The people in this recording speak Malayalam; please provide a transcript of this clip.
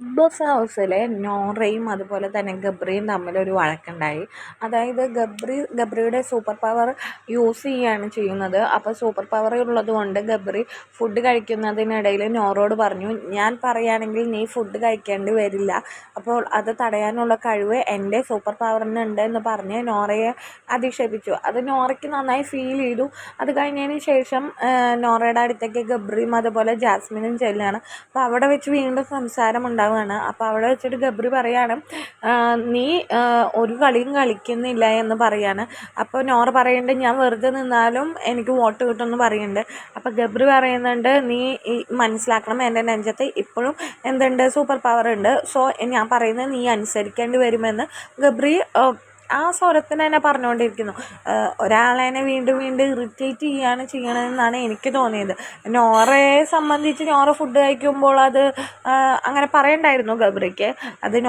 ബിഗ് ബോസ് ഹൗസിലെ നോറയും അതുപോലെ തന്നെ ഗബ്രിയും തമ്മിലൊരു വഴക്കുണ്ടായി. അതായത് ഗബ്രി ഗബ്രിയുടെ സൂപ്പർ പവർ യൂസ് ചെയ്യുകയാണ് ചെയ്യുന്നത്. അപ്പോൾ സൂപ്പർ പവർ ഉള്ളതുകൊണ്ട് ഗബ്രി ഫുഡ് കഴിക്കുന്നതിനിടയിൽ നോറോട് പറഞ്ഞു ഞാൻ പറയുകയാണെങ്കിൽ നീ ഫുഡ് കഴിക്കേണ്ടി വരില്ല. അപ്പോൾ അത് തടയാനുള്ള കഴിവ് എന്റെ സൂപ്പർ പവറിനുണ്ട് എന്ന് പറഞ്ഞ് നോറയെ അധിക്ഷേപിച്ചു. അത് നോറയ്ക്ക് നന്നായി ഫീൽ ചെയ്തു. അത് കഴിഞ്ഞതിന് ശേഷം നോറയുടെ അടുത്തേക്ക് ഗബ്രിയും അതുപോലെ ജാസ്മിനും ചെല്ലുകയാണ്. അപ്പോൾ അവിടെ വെച്ച് വീണ്ടും സംസാരം ഉണ്ടാവുകയാണ്. അപ്പോൾ അവിടെ വെച്ചിട്ട് ഗബ്രി പറയാണ് നീ ഒരു കളിയും കളിക്കുന്നില്ല എന്ന് പറയാണ്. അപ്പോൾ നോറ പറയുന്നുണ്ട് ഞാൻ വെറുതെ നിന്നാലും എനിക്ക് വോട്ട് കിട്ടുമെന്ന് പറയുന്നുണ്ട് അപ്പോൾ ഗബ്രി പറയുന്നുണ്ട് നീ മനസ്സിലാക്കണം എന്റെ നെഞ്ചത്ത് ഇപ്പോഴും എന്തുണ്ട് സൂപ്പർ പവർ ഉണ്ട്. സോ ഞാൻ പറയുന്നത് നീ അനുസരിക്കേണ്ടി വരുമെന്ന്. ഗബ്രി ആ സ്വരത്തിന് തന്നെ പറഞ്ഞുകൊണ്ടിരിക്കുന്നു. ഒരാളെ വീണ്ടും വീണ്ടും ഇറിറ്റേറ്റ് ചെയ്യുകയാണ് ചെയ്യണതെന്നാണ് എനിക്ക് തോന്നിയത്. നോറയെ സംബന്ധിച്ച് നോറ ഫുഡ് കഴിക്കുമ്പോൾ അത് അങ്ങനെ പറയണ്ടായിരുന്നു ഗബ്രിക്ക്. അത്